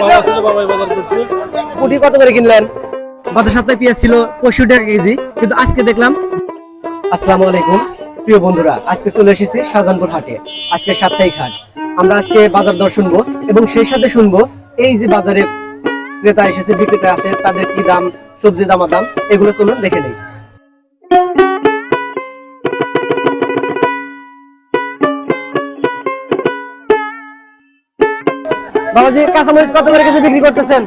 বাবা বাবাই বাজার করছে। কোটি কত করে কিনলেন? গত সপ্তাহে পেঁয়াজ ছিল পঁয়ষট্টি টাকা কেজি কিন্তু আজকে দেখলাম আসসালামু আলাইকুম। প্রিয় বন্ধুরা আজকে চলে এসেছি শাহজাহানপুর হাটে। আজকে সাপ্তাহিক হাট। আমরা আজকে বাজার দর শুনব এবং সেই সাথে শুনব এই যে বাজারে ক্রেতা এসেছে বিক্রেতা আছে তাদের কি দাম সবজি দাম দাম এগুলো চলুন দেখে নেই। বাবাজি, কাঁচামরিচ কত করে কেজি বিক্রি করতেছেন?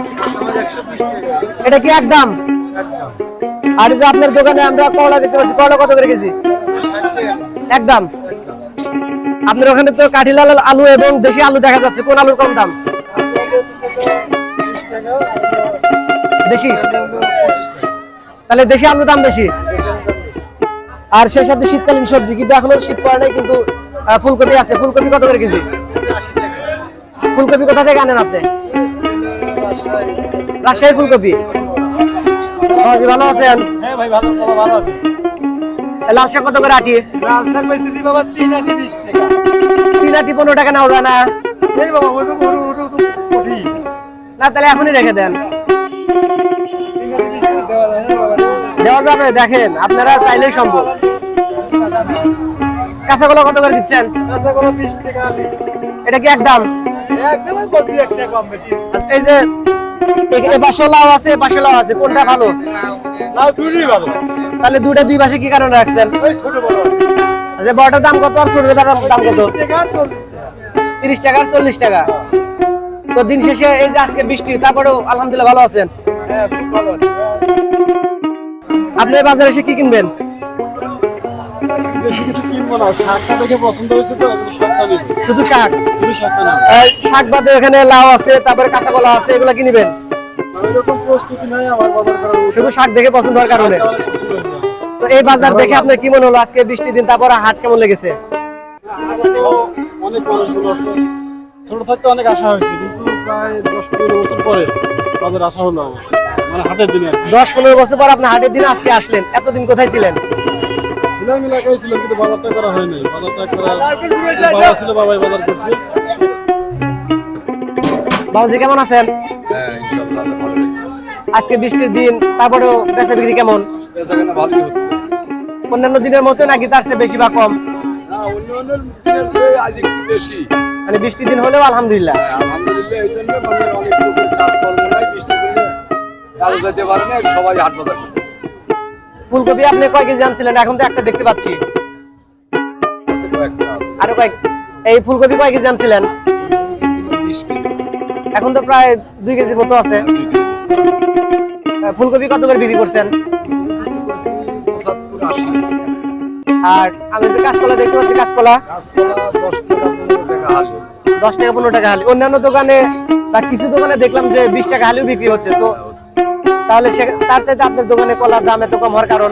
এটা কি একদম আর যে আপনার দোকানে আমরা করলা দেখতে পাচ্ছি করলা কত করে কেজি? একদম আপনার ওখানে তো কাঠিলাল আলু এবং দেশি আলু দেখা যাচ্ছে, কোন আলুর কম দাম? দেশি? তাহলে দেশি আলুর দাম বেশি। আর সেই সাথে শীতকালীন সবজি, কিন্তু এখনও শীত পড়ে নাই, কিন্তু ফুলকপি আছে। ফুলকপি কত করে কেজি? ফুলকপি কোথা থেকে আনেন আপনি? রাজশাহী ফুলকপি। ভালো আছেন? হ্যাঁ ভাই ভালো ভালো আছে। লাল শাক কত করে আটি? লাল শাক বেচতেছি বাবা তিন আটি বিশ টাকা। তিন আটি পনেরো টাকা নেওয়া যায় না? এই বাবা ওটা ওটা ওটা তো কঠিন। না তাহলে এখনই রেখে দেন। দেওয়া যাবে দেখেন আপনারা চাইলেই সম্ভব। কাঁচাগোলা কত করে দিচ্ছেন? কাঁচা বিশ টাকা এটা কি একদম? একদম একটা কম বেশি। আর এই যে এ- এ পাশে লাউ আছে এ পাশে লাউ আছে কোনটা ভালো? লাউ দুটোই ভালো। তাহলে দুটা দুই পাশে কি কারণে রাখছেন? ওই ছোট বড়। যে বড়টার দাম কত আর ছোটটার দাম কত? তিরিশ টাকা আর চল্লিশ টাকা। তো দিন শেষে এই যে আজকে বৃষ্টি তারপরেও আলহামদুলিল্লাহ ভালো আছেন? হ্যাঁ আপনি বাজারে এসে কি কিনবেন? বেশি কিছু কিনবো না শাকটা দেখে পছন্দ হয়েছে তো শাকটা নিব শুধু শাক? শুধু শাকটা নিব শাক বাদে এখানে লাউ আছে তারপরে কাঁচা কলা আছে এগুলো কি নিবেন? ওইরকম প্রস্তুতি নাই আমার বাজার করার শুধু শাক দেখে পছন্দ হওয়ার কারণে। তো এই বাজার দেখে আপনার কি মনে হলো? আজকে বৃষ্টি দিন তারপরে হাট কেমন লেগেছে? অনেক মানুষজন আছে ছোট থাকতে অনেক আশা হয়েছে কিন্তু প্রায় দশ পনেরো বছর পরে আশা হলো আমার। মানে হাটের দিনে। দশ পনেরো বছর পর আপনি হাটের দিন আজকে আসলেন। এতদিন কোথায় ছিলেন? ছিলাম এলাকায় ছিলাম কিন্তু বাজারটা করা হয়নি। বাজারটা করা বাবা ছিল বাবাই বাজার করছে। বাবুজি কেমন আছেন? হ্যাঁ ইনশাআল্লাহ ভালো লাগছে আজকে বৃষ্টির দিন তারপরেও বেচা বিক্রি কেমন? বেচাকেনা ভালোই হচ্ছে। অন্যান্য দিনের মতো নাকি তার চেয়ে বেশি বা কম? না অন্য অন্য দিনের চেয়ে আজ একটু বেশি। মানে বৃষ্টির দিন হলেও আলহামদুলিল্লাহ। হ্যাঁ, আলহামদুলিল্লাহ এই জন্য মানে অনেক লোকের কাজকর্ম নাই কাজে যেতে পারে না সবাই হাট বাজার ফুলকপি আপনি কয় কেজি আনছিলেন? এখন তো একটা দেখতে পাচ্ছি। আরও কয়েক এই ফুলকপি কয় কেজি আনছিলেন? এখন তো প্রায় দুই কেজির মতো আছে। ফুলকপি কত করে বিক্রি করছেন? আর আমি যে কাঁচকলা দেখতে পাচ্ছি, কাঁচকলা? দশ টাকা পনেরো টাকা হালি। অন্যান্য দোকানে বা কিছু দোকানে দেখলাম যে বিশ টাকা হালিও বিক্রি হচ্ছে, তো তাহলে সে- তার সাথে আপনার দোকানে কলার দাম এত কম হওয়ার কারণ?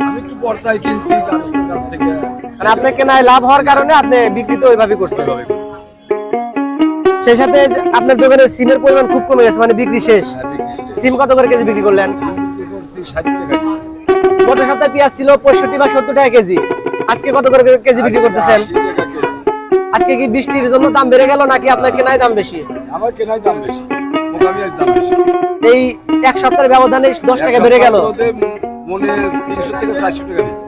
আমি একটু পর্দায় কিনছি কাছ থেকে। মানে আপনার কেনায় লাভ হওয়ার কারণে আপনি বিক্রি তো ওইভাবে করছেন। সেই সাথে আপনার দোকানে সিমের পরিমাণ খুব কমে গেছে মানে বিক্রি শেষ। হ্যাঁ। সিম কত করে কেজি বিক্রি করলেন? গত সপ্তাহে পেঁয়াজ ছিল পঁয়ষট্টি বা সত্তর টাকা কেজি। আজকে কত করে কেজি বিক্রি করতেছেন? আজকে কি বৃষ্টির জন্য দাম বেড়ে গেল নাকি আপনার কেনায় দাম বেশি? আমার কেনাই দাম বেশি দাম বেশি। এই এক সপ্তাহের ব্যবধানে দশ টাকা বেড়ে গেল। এক সপ্তাহের মধ্যে মনে তিনশো থেকে চারশো টাকা বেশি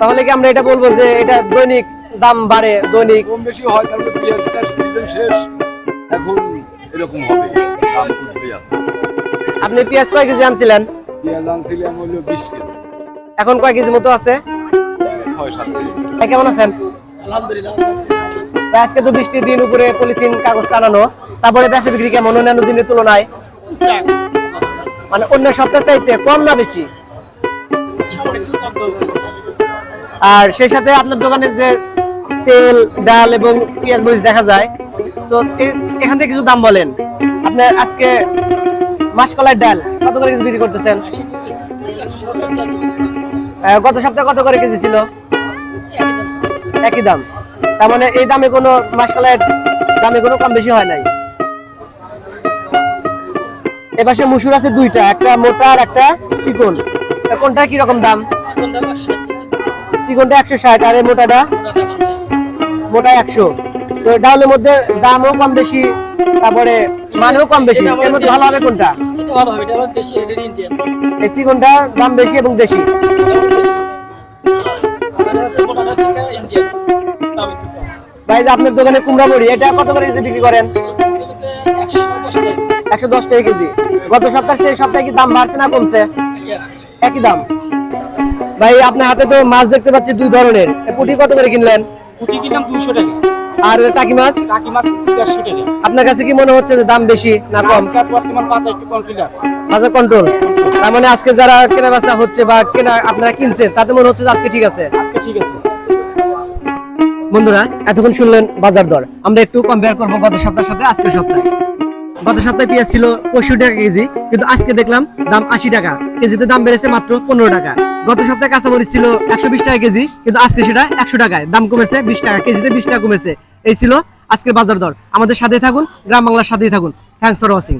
তাহলে কি আমরা এটা বলব যে এটা দৈনিক দাম বাড়ে দৈনিক কম বেশি হয় তাহলে পেঁয়াজটার সিজন শেষ। এখন এরকম হবে দাম উঠবে আসতে আপনি পেঁয়াজ কয় কেজি আনছিলেন? পেঁয়াজ আনছিলাম হলো বিশ কেজি। এখন কয় কেজি মতো আছে? ছয় সাত কেজি। কেমন আছেন? আলহামদুলিল্লাহ আজকে তো বৃষ্টির দিন উপরে পলিথিন কাগজ টানানো। তারপরে বেচা বিক্রি কেমন? অন্যান্য দিনের তুলনায়। মানে অন্য সপ্তাহ চাইতে কম না বেশি? আর সেই সাথে আপনার দোকানে যে তেল, ডাল এবং পেঁয়াজ মরিচ দেখা যায়, তো এখান থেকে কিছু দাম বলেন। আপনার আজকে মাসকলার ডাল কত করে কেজি বিক্রি করতেছেন? গত সপ্তাহে কত করে কেজি ছিল? একই দাম। তার মানে এই দামে কোনো মাসকলার দামে কোনো কম বেশি হয় নাই? এপাশে মুসুর আছে দুইটা, একটা মোটা আর একটা চিকন। কোনটা কি রকম দাম? চিকনটা একশো ষাট আর এই মোটাটা? মোটা একশো। তো ডাউলের মধ্যে দামও কম বেশি, তারপরে মানেও কম বেশি। এর মধ্যে ভালো হবে কোনটা? এটা ভালো হবে এটা হলো দেশি এটা ইন্ডিয়ান দেশি কোনটা দাম বেশি এবং দেশি। ভাই আপনার দোকানে কুমড়া বড়ি এটা কত করে বিক্রি করেন? একশো দশ টাকা কেজি। গত সপ্তাহে সেই সপ্তাহে কি দাম বাড়ছে না কমছে? একই দাম। ভাই আপনার হাতে তো মাছ দেখতে পাচ্ছি দুই ধরনের। পুঁটি কত করে কিনলেন? পুঁটি কিনলাম দুশো টাকা। আর টাকি মাছ? টাকি মাছ টাকা। আপনার কাছে কি মনে হচ্ছে যে দাম বেশি না কম? বর্তমান বাজার একটু কন্ট্রোল আছে। বাজার কন্ট্রোল তার মানে আজকে যারা কেনা বেচা হচ্ছে বা কেনা আপনারা কিনছেন তাতে মনে হচ্ছে যে আজকে ঠিক আছে। আজকে ঠিক আছে। বন্ধুরা এতক্ষণ শুনলেন বাজার দর। আমরা একটু কম্পেয়ার করব গত সপ্তাহের সাথে আজকের সপ্তাহে। গত সপ্তাহে পেঁয়াজ ছিল পঁয়ষট্টি টাকা কেজি, কিন্তু আজকে দেখলাম দাম আশি টাকা। কেজিতে দাম বেড়েছে মাত্র পনেরো টাকা। গত সপ্তাহে কাঁচামরিচ ছিল একশো বিশ টাকা কেজি, কিন্তু আজকে সেটা একশো টাকায়। দাম কমেছে বিশ টাকা, কেজিতে বিশ টাকা কমেছে। এই ছিল আজকের বাজার দর। আমাদের সাথে থাকুন, গ্রাম বাংলার সাথেই থাকুন। Thanks for watching